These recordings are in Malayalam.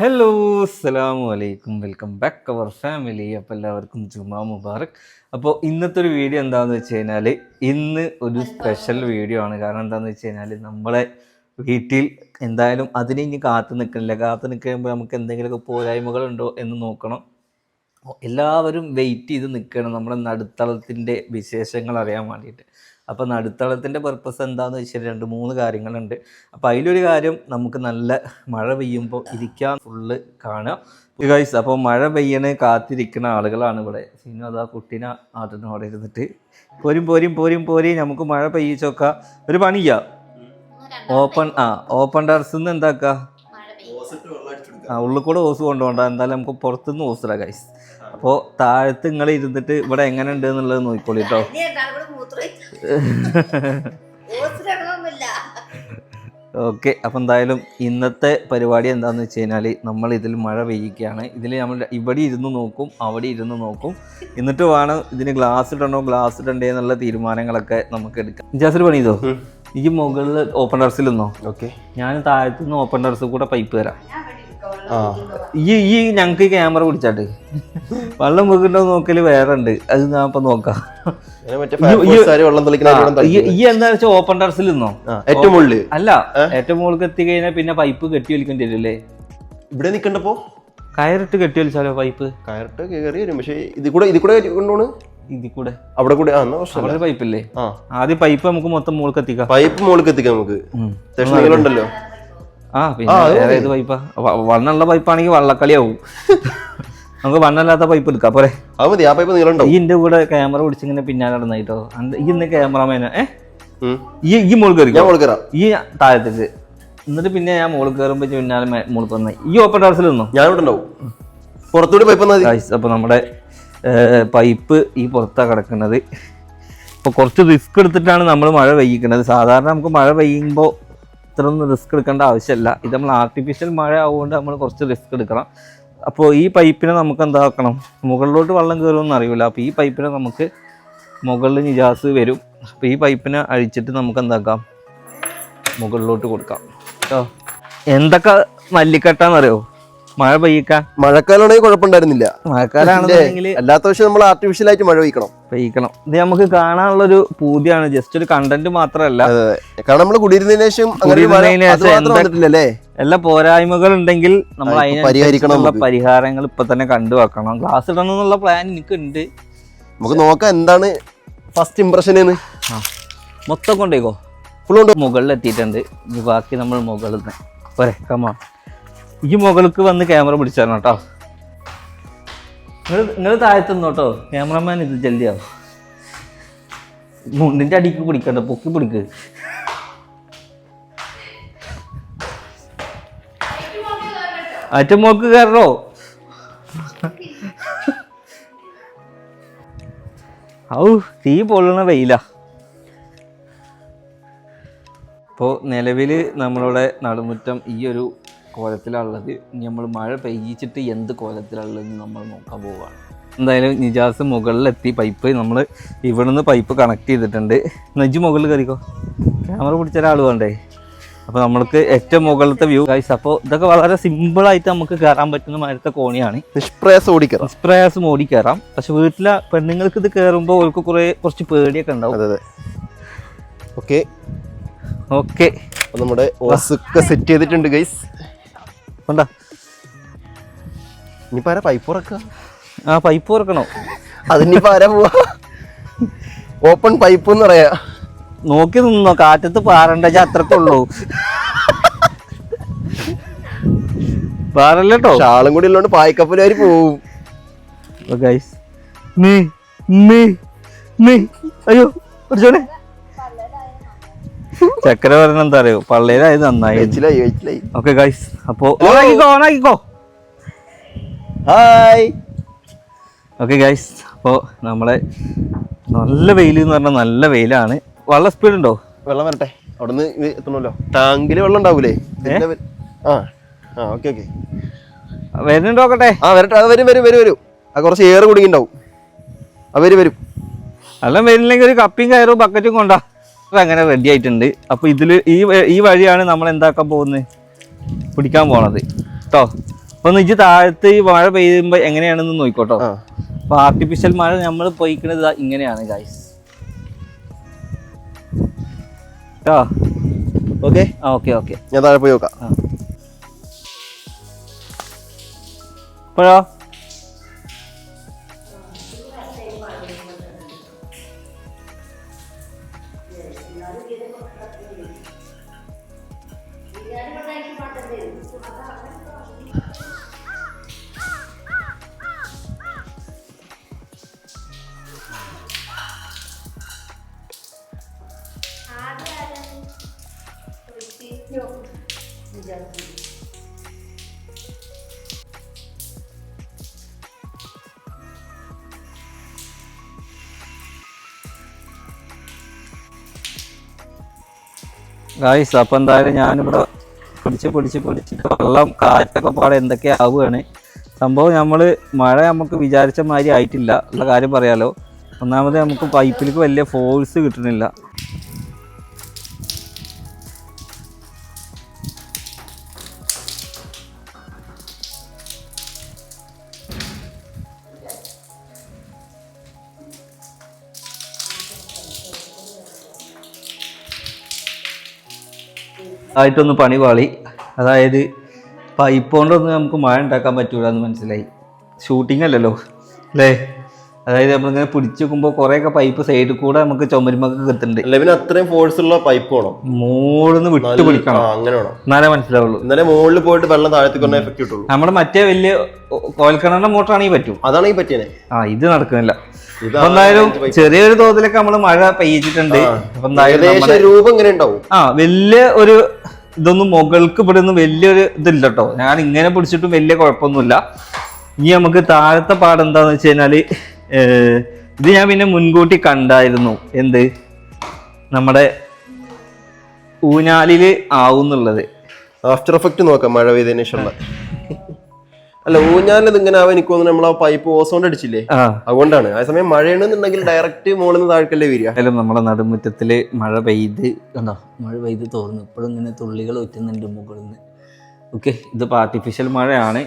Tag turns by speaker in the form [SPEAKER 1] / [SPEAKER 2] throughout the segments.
[SPEAKER 1] ഹലോ അസ്സലാമു അലൈക്കും. വെൽക്കം ബാക്ക് അവർ ഫാമിലി അപ്പോൾ എല്ലാവർക്കും ജുമാ മുബാറക്. അപ്പോൾ ഇന്നത്തെ ഒരു വീഡിയോ എന്താണെന്ന് വെച്ച് കഴിഞ്ഞാൽ ഇന്ന് ഒരു സ്പെഷ്യൽ വീഡിയോ ആണ്. കാരണം എന്താണെന്ന് വെച്ച് കഴിഞ്ഞാൽ നമ്മളെ വീട്ടിൽ എന്തായാലും അതിനെ ഇനി കാത്തു നിൽക്കണില്ല. കാത്തു നിൽക്കുമ്പോൾ നമുക്ക് എന്തെങ്കിലുമൊക്കെ പോരായ്മകളുണ്ടോ എന്ന് നോക്കണം. എല്ലാവരും വെയിറ്റ് ചെയ്ത് നിൽക്കണം. നമ്മുടെ നടുത്തളത്തിന്റെ വിശേഷങ്ങൾ അറിയാൻ വേണ്ടിയിട്ട്. അപ്പോൾ നടുത്തളത്തിന്റെ പർപ്പസ് എന്താണെന്ന് വെച്ചാൽ രണ്ട് മൂന്ന് കാര്യങ്ങളുണ്ട്. അപ്പോൾ അതിലൊരു കാര്യം നമുക്ക് നല്ല മഴ പെയ്യുമ്പോൾ ഇരിക്കാൻ ഫുള്ള് കാണുക. ഗൈസ് അപ്പോൾ മഴ പെയ്യണ കാത്തിരിക്കുന്ന ആളുകളാണ് ഇവിടെ. സിനു അതാ കുട്ടീനെ ആട്ടിന് അവിടെ ഇരുന്നിട്ട് പോരും പോരും പോരും പോരും നമുക്ക് മഴ പെയ്യിച്ചൊക്കെ. ഒരു പണിയാ ഓപ്പൺ ആ ഓപ്പൺ ടെറസ് എന്താക്കാം? എന്താക്കുക ആ ഉള്ളിൽ കൂടെ ഓസ് കൊണ്ടുപോകണ്ട. എന്തായാലും നമുക്ക് പുറത്തുനിന്ന് ഓസിടാം ഗൈസ് അപ്പോൾ താഴത്ത് നിങ്ങൾ ഇരുന്നിട്ട് ഇവിടെ എങ്ങനെ ഉണ്ട് എന്നുള്ളത് നോക്കിക്കോളൂ കേട്ടോ ഓക്കെ അപ്പം എന്തായാലും ഇന്നത്തെ പരിപാടി എന്താണെന്ന് വെച്ച് കഴിഞ്ഞാൽ നമ്മൾ ഇതിൽ മഴ പെയ്യിക്കുകയാണ് ഇതിൽ നമ്മൾ ഇവിടെ ഇരുന്ന് നോക്കും അവിടെ ഇരുന്ന് നോക്കും. എന്നിട്ട് വേണം ഇതിന് ഗ്ലാസ് ഇടണോ ഗ്ലാസ് ഇടണ്ടേ എന്നുള്ള തീരുമാനങ്ങളൊക്കെ നമുക്ക് എടുക്കാം. ജാസിൽ പണി ചെയ്തോ? ഈ മുകളിൽ ഓപ്പൺ ടെറസിൽ നിന്നോ?
[SPEAKER 2] ഓക്കെ.
[SPEAKER 1] ഞാൻ താഴത്തുനിന്ന് ഓപ്പൺ ടെറസിൽ കൂടെ പൈപ്പ് തരാം
[SPEAKER 2] ആ.
[SPEAKER 1] ഈ ഈ ഞങ്ങൾക്ക് ക്യാമറ പിടിച്ചാട്ട്. വെള്ളം വീക്കണ്ടോ നോക്കൽ വേറെ ഉണ്ട് അത് ഞാൻ ഇപ്പൊ നോക്കാം. ഈ- എന്താ വെച്ചാൽ ഓപ്പൺ ടെറസിൽ നിന്നോ?
[SPEAKER 2] ഏറ്റവും മുകളിൽ
[SPEAKER 1] അല്ല ഏറ്റവും മുകളിൽ എത്തി കഴിഞ്ഞാൽ പിന്നെ പൈപ്പ് കെട്ടി വലിക്കേണ്ടി വരും അല്ലേ?
[SPEAKER 2] ഇവിടെ നിക്കണ്ടപ്പോ
[SPEAKER 1] കയറിട്ട് കെട്ടി വലിച്ചാലോ പൈപ്പ്
[SPEAKER 2] കയറിട്ട് കയറി വരും. പക്ഷേ ഇത് കൂടെ ഇത് കൂടെ കൊണ്ടുപോണ്?
[SPEAKER 1] ഇതിൽ കൂടെ.
[SPEAKER 2] അവിടെ കൂടെ
[SPEAKER 1] അവിടെ പൈപ്പില്ലേ ആദ്യം പൈപ്പ് നമുക്ക് മൊത്തം മുകളിൽ എത്തിക്കാം.
[SPEAKER 2] പൈപ്പ് മുകളിൽ എത്തിക്കാം നമുക്ക്.
[SPEAKER 1] ഉം. ആ പിന്നെ വേറെ ഏത് പൈപ്പാ? വ- വണ്ണമുള്ള പൈപ്പാണെങ്കിൽ വള്ളക്കളിയാവും. നമുക്ക് വണ്ണല്ലാത്ത പൈപ്പ് എടുക്കാം പോരെ.
[SPEAKER 2] അത് മതി ആ പൈപ്പ് നീളം
[SPEAKER 1] ഈ എന്റെ കൂടെ ക്യാമറ പിടിച്ചിങ്ങനെ പിന്നാലെ നടന്നായിട്ടോ ഈ ഇന്ന് ക്യാമറമാന ഏ. ഈ ഈ കയറി
[SPEAKER 2] ഞാൻ
[SPEAKER 1] കയറിക്കോ
[SPEAKER 2] കയറാം.
[SPEAKER 1] ഈ താഴത്തേക്ക്. എന്നിട്ട് പിന്നെ ഞാൻ മോൾ കയറുമ്പോൾ പിന്നാലെ മോൾ വന്ന ഈ ഓപ്പൺ ടെറസിൽ നിന്നോ?
[SPEAKER 2] ഞാൻ ഇവിടെ ഉണ്ടാവും. പുറത്തൂടെ പൈപ്പ്
[SPEAKER 1] അപ്പോൾ നമ്മുടെ പൈപ്പ് ഈ പുറത്താണ് കിടക്കുന്നത്. ഇപ്പോൾ കുറച്ച് റിസ്ക് എടുത്തിട്ടാണ് നമ്മൾ മഴ പെയ്യിക്കുന്നത് സാധാരണ നമുക്ക് മഴ പെയ്യുമ്പോൾ ഇത്രയൊന്നും റിസ്ക് എടുക്കേണ്ട ആവശ്യമില്ല. ഇത് നമ്മൾ ആർട്ടിഫിഷ്യൽ മഴ ആവുകൊണ്ട് നമ്മൾ കുറച്ച് റിസ്ക് എടുക്കണം. അപ്പോൾ ഈ പൈപ്പിനെ നമുക്ക് എന്താക്കണം? മുകളിലോട്ട് വെള്ളം കയറുമെന്ന് അറിയില്ല. അപ്പോൾ ഈ പൈപ്പിനെ നമുക്ക് മുകളിൽ നിജാസ് വരും. അപ്പോൾ ഈ പൈപ്പിനെ അഴിച്ചിട്ട് നമുക്ക് എന്താക്കാം? മുകളിലോട്ട് കൊടുക്കാം. കേട്ടോ എന്തൊക്കെ മല്ലിക്കട്ടാന്നറിയോ? മഴ പെയ്യിക്ക?
[SPEAKER 2] മഴക്കാലമാണെങ്കിൽ കുഴപ്പമുണ്ടായിരുന്നില്ല.
[SPEAKER 1] മഴക്കാലാണെന്നുണ്ടെങ്കിൽ
[SPEAKER 2] അല്ലാത്ത പക്ഷെ നമ്മൾ ആർട്ടിഫിഷ്യൽ ആയിട്ട് മഴ പെയ്ക്കണം
[SPEAKER 1] പെയ്യിക്കണം. ഇത് നമുക്ക് കാണാനുള്ള ഒരു പൂതിയാണ്. ജസ്റ്റ് ഒരു കണ്ടന്റ് മാത്രമല്ല.
[SPEAKER 2] കാരണം നമ്മൾ കുടിയിരുന്നതിന് ശേഷം
[SPEAKER 1] എല്ലാ പോരായ്മകൾ ഉണ്ടെങ്കിൽ നമ്മൾ
[SPEAKER 2] അതിനുള്ള പരിഹരിക്കണം
[SPEAKER 1] പരിഹാരങ്ങൾ ഇപ്പൊ തന്നെ കണ്ടു വെക്കണം. ഗ്ലാസ് ഇടണം എന്നുള്ള പ്ലാൻ എനിക്കുണ്ട്.
[SPEAKER 2] നമുക്ക് നോക്കാം എന്താണ് ഫസ്റ്റ് ഇംപ്രഷൻ
[SPEAKER 1] മൊത്തം കൊണ്ടേക്കോ
[SPEAKER 2] ഫുൾ കൊണ്ട്
[SPEAKER 1] മുകളിൽ എത്തിയിട്ടുണ്ട് ബാക്കി നമ്മൾ മുകളിൽ നിന്ന്. പോരെ കമാ ഈ മുകൾക്ക് വന്ന് ക്യാമറ പിടിച്ചാണ് കേട്ടോ നിങ്ങൾ നിങ്ങൾ താഴത്തുനിന്നു കേട്ടോ ക്യാമറമാൻ ഇത് ജല്ദിയാവും മുണ്ടിന്റെ അടിക്ക് പിടിക്കണ്ട പൊക്കി പിടിക്ക്. അറ്റമോക്ക് കയറോ ഔ തീ പൊള്ളണ വെയില. ഇപ്പോൾ നിലവിൽ നമ്മളുടെ നടുമുറ്റം ഈ ഒരു കോലത്തിലുള്ളത്. ഇനി നമ്മൾ മഴ പെയ്യിച്ചിട്ട് എന്ത് കോലത്തിലുള്ളതെന്ന് നമ്മൾ നോക്കാൻ പോവുകയാണ് എന്തായാലും നിജാസ് മുകളിലെത്തി പൈപ്പ്. നമ്മൾ ഇവിടുന്ന് പൈപ്പ് കണക്ട് ചെയ്തിട്ടുണ്ട്. നജ് മുകളിൽ കയറിക്കോ ക്യാമറ പിടിച്ച ഒരാൾ വേണ്ടേ? അപ്പോൾ നമ്മൾക്ക് ഏറ്റവും മുകളിലത്തെ വ്യൂ ഗൈസ് അപ്പോൾ ഇതൊക്കെ വളരെ സിമ്പിളായിട്ട് നമുക്ക് കയറാൻ പറ്റുന്ന മരത്തെ കോണിയാണ്.
[SPEAKER 2] നിഷ്പ്രയാസം
[SPEAKER 1] ഓടിക്കാം നിഷ്പ്രയാസം ഓടിക്കയറാം പക്ഷെ വീട്ടിലെ പെണ്ണുങ്ങൾക്ക് ഇത് കയറുമ്പോൾ അവർക്ക് കുറേ കുറച്ച് പേടിയൊക്കെ ഉണ്ടാവും.
[SPEAKER 2] അതെ ഓക്കെ
[SPEAKER 1] ഓക്കെ
[SPEAKER 2] നമ്മുടെ സെറ്റ് ചെയ്തിട്ടുണ്ട് ഗൈസ്
[SPEAKER 1] കൊണ്ടാ.
[SPEAKER 2] ഇനിയിപ്പോ ആരാ പൈപ്പ് ഉറക്കുക
[SPEAKER 1] ആ പൈപ്പ് തുറക്കണോ
[SPEAKER 2] അതിനിപ്പോ ആരാ പോവാ? ഓപ്പൺ പൈപ്പ് എന്ന് പറയാ.
[SPEAKER 1] നോക്കി നിന്നോ കാറ്റത്ത് പാറണ്ട അത്രക്കുള്ളൂ പാറല്ലോ
[SPEAKER 2] ഷാളും കൂടി ഉള്ളതുകൊണ്ട് പായ്ക്കപ്പലുകാർ പോവും.
[SPEAKER 1] ഗൈസ് നീ നീ നീ അയ്യോ പഠിച്ചോനെ ചക്കര പറഞ്ഞ എന്താ അറിയോ? പള്ളിയിലായി നന്നായി. ഓക്കെ ഗൈസ് അപ്പോ ഓണാക്കിക്കോ ഓണാക്കിക്കോ.
[SPEAKER 2] ഹായ്
[SPEAKER 1] ഓക്കെ ഗൈസ് അപ്പോ നമ്മളെ നല്ല വെയിൽ എന്ന് പറഞ്ഞാൽ നല്ല വെയിലാണ്. വള്ള സ്പീഡ് ഉണ്ടോ?
[SPEAKER 2] വെള്ളം വരട്ടെ. അവിടെ നിന്ന് ഇത് എത്തണമല്ലോ ടാങ്കിൽ വെള്ളം ഉണ്ടാവൂലേ? ആ ആ ഓക്കെ ഓക്കെ
[SPEAKER 1] വരുന്നുണ്ടോ നോക്കട്ടെ?
[SPEAKER 2] ആ വരട്ടെ. അത് വരും വരും വരും വരും. ആ കുറച്ച് ഏറ് കുടുങ്ങിണ്ടാവും. ആ വരും വരും.
[SPEAKER 1] അല്ല വരുന്നില്ലെങ്കിൽ ഒരു കപ്പിയും കയറും ബക്കറ്റും കൊണ്ടാ. അങ്ങനെ റെഡി ആയിട്ടുണ്ട്. അപ്പോൾ ഇതിൽ ഈ ഈ വഴിയാണ് നമ്മൾ എന്താക്കാൻ പോകുന്നത്? പിടിക്കാൻ പോണത്. കേട്ടോ അപ്പൊ നിജ് താഴത്ത് ഈ മഴ പെയ്യുമ്പോ എങ്ങനെയാണെന്ന് നോക്കിക്കോട്ടോ.
[SPEAKER 2] ആ.
[SPEAKER 1] അപ്പൊ ആർട്ടിഫിഷ്യൽ മഴ നമ്മൾ പോയിക്കണത് ഇങ്ങനെയാണ് ഗായ്സ് കേട്ടോ
[SPEAKER 2] ഓക്കെ
[SPEAKER 1] ആ ഓക്കെ ഓക്കെ
[SPEAKER 2] ഞാൻ താഴെ പോയി നോക്കാം.
[SPEAKER 1] ഇപ്പോഴോ? ഗായ്സ് അപ്പം എന്തായാലും ഞാനിവിടെ പിടിച്ച് പിടിച്ച് പിടിച്ചിട്ട് വെള്ളം കാറ്റൊക്കെ പാടെ എന്തൊക്കെ ആവുകയാണ്. സംഭവം നമ്മൾ മഴ നമുക്ക് വിചാരിച്ച മാതിരി ആയിട്ടില്ല. ഉള്ള കാര്യം പറയാലോ. ഒന്നാമത് നമുക്ക് പൈപ്പിലേക്ക് വലിയ ഫോഴ്സ് കിട്ടുന്നില്ല. ആയിട്ടൊന്ന് പണി പാളി. അതായത് പൈപ്പ് കൊണ്ടൊന്നും നമുക്ക് മഴ ഉണ്ടാക്കാൻ പറ്റൂല എന്ന് മനസ്സിലായി. ഷൂട്ടിംഗ് അല്ലല്ലോ. അല്ലേ അതായത് നമ്മളിങ്ങനെ പിടിച്ചു വെക്കുമ്പോൾ കുറേയൊക്കെ പൈപ്പ് സൈഡിൽ കൂടെ നമുക്ക് ചുമരുമൊക്കെ കിട്ടുന്നുണ്ട്
[SPEAKER 2] അല്ല പിന്നെ അത്രയും ഫോഴ്സ് ഉള്ള പൈപ്പ് വേണം.
[SPEAKER 1] മോളിന്ന് വിട്ട്
[SPEAKER 2] ആ
[SPEAKER 1] പിടിക്കണം.
[SPEAKER 2] അങ്ങനെ വേണം.
[SPEAKER 1] എന്നാലേ മനസ്സിലാവുള്ളൂ.
[SPEAKER 2] എന്നാലേ മുകളിൽ പോയിട്ട് വെള്ളം താഴത്തേക്ക് വന്ന എഫക്ട് കിട്ടുള്ളൂ.
[SPEAKER 1] നമ്മുടെ മറ്റേ വലിയ കോൽക്കിണറിന്റെ മോട്ടറാണെങ്കിൽ പറ്റും.
[SPEAKER 2] അതാണ് ഈ പറ്റിയനെ.
[SPEAKER 1] ആ ഇത് നടക്കുന്നില്ല. എന്തായാലും ചെറിയൊരു തോതിലൊക്കെ നമ്മൾ മഴ പെയ്യിച്ചിട്ടുണ്ട്.
[SPEAKER 2] ഏകദേശം രൂപം ഇങ്ങനെ ഉണ്ടാവും
[SPEAKER 1] ആ വലിയ ഒരു ഇതൊന്നും മുകൾക്ക് ഇവിടെ ഒന്നും വലിയൊരു ഇതില്ല കേട്ടോ ഞാൻ ഇങ്ങനെ പിടിച്ചിട്ടും വലിയ കുഴപ്പമൊന്നുമില്ല. ഇനി നമുക്ക് താഴത്തെ പാട് എന്താന്ന് വെച്ച് കഴിഞ്ഞാൽ ഇത് ഞാൻ പിന്നെ മുൻകൂട്ടി കണ്ടായിരുന്നു. എന്ത്? നമ്മുടെ ഊഞ്ഞാലിൽ ആവുന്നുള്ളത്.
[SPEAKER 2] ആഫ്റ്റർ എഫക്റ്റ് നോക്കാം മഴ പെയ്തതിനു ശേഷമുള്ള അല്ല ഊഞ്ഞാലിത് ഇങ്ങനെ ആവാൻ എനിക്ക് തോന്നുന്നു നമ്മൾ ആ പൈപ്പ് ഓസോണ്ട് അടിച്ചില്ലേ അതുകൊണ്ടാണ്. ആ സമയം മഴയാണെന്നുണ്ടെങ്കിൽ ഡയറക്റ്റ് മുകളിൽ നിന്ന് താഴ്ക്കല്ലേ വരിക.
[SPEAKER 1] അല്ല നമ്മളെ നടുമുറ്റത്തിൽ മഴ പെയ്ത് കണ്ടോ? മഴ പെയ്ത് തോന്നുന്നു ഇപ്പോഴും ഇങ്ങനെ തുള്ളികൾ ഒറ്റുന്നുണ്ട് മുകളിൽ നിന്ന്. ഓക്കെ ഇതിപ്പോൾ ആർട്ടിഫിഷ്യൽ മഴയാണ്.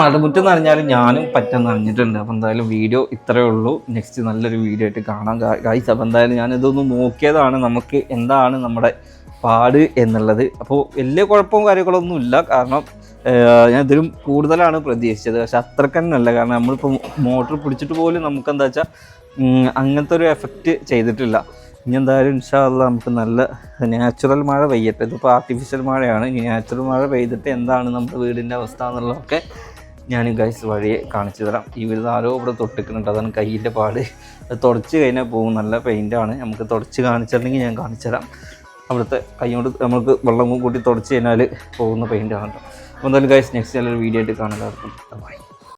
[SPEAKER 1] നടുമുറ്റം നനഞ്ഞാലും ഞാനും പറ്റാൻ നനഞ്ഞിട്ടുണ്ട്. അപ്പം എന്തായാലും വീഡിയോ ഇത്രയേ ഉള്ളൂ. നെക്സ്റ്റ് നല്ലൊരു വീഡിയോ ആയിട്ട് കാണാം. ഗായ്സ് അപ്പം എന്തായാലും ഞാൻ ഇതൊന്ന് നോക്കിയതാണ് നമുക്ക് എന്താണ് നമ്മുടെ പാട് എന്നുള്ളത്. അപ്പോൾ വലിയ കുഴപ്പവും കാര്യങ്ങളൊന്നും ഇല്ല. കാരണം ഞാൻ ഇതിലും കൂടുതലാണ് പ്രതീക്ഷിച്ചത്. പക്ഷെ അത്രക്കന്നല്ല. കാരണം നമ്മളിപ്പോൾ മോട്ടർ പിടിച്ചിട്ട് പോലും നമുക്ക് എന്താ വെച്ചാൽ അങ്ങനത്തെ ഒരു എഫക്റ്റ് ചെയ്തിട്ടില്ല. ഇനി എന്തായാലും ഇൻഷാല്ല നമുക്ക് നല്ല നാച്ചുറൽ മഴ പെയ്യട്ടെ. ഇതിപ്പോൾ ആർട്ടിഫിഷ്യൽ മഴയാണ്. ഇനി നാച്ചുറൽ മഴ പെയ്തിട്ട് എന്താണ് നമ്മുടെ വീടിന്റെ അവസ്ഥ എന്നുള്ളതൊക്കെ ഞാൻ ഗൈസ് വഴിയെ കാണിച്ചു തരാം. ഈ വീട് ആരോ ഇവിടെ തൊട്ടിക്കുന്നുണ്ട് അതാണ് കയ്യിന്റെ പാട്. അത് തുടച്ച് കഴിഞ്ഞാൽ പോകും. നല്ല പെയിന്റാണ് നമുക്ക് തുടച്ച് കാണിച്ചിട്ടുണ്ടെങ്കിൽ ഞാൻ കാണിച്ചു തരാം. അവിടുത്തെ കൈ കൊണ്ട് നമുക്ക് വെള്ളം കൂട്ടി തുടച്ച് കഴിഞ്ഞാൽ പോകുന്ന പെയിന്റാണ് കേട്ടോ അപ്പോൾ എന്തായാലും ഗൈസ് നെക്സ്റ്റ് നല്ലൊരു വീഡിയോ ആയിട്ട് കാണാൻ ബൈ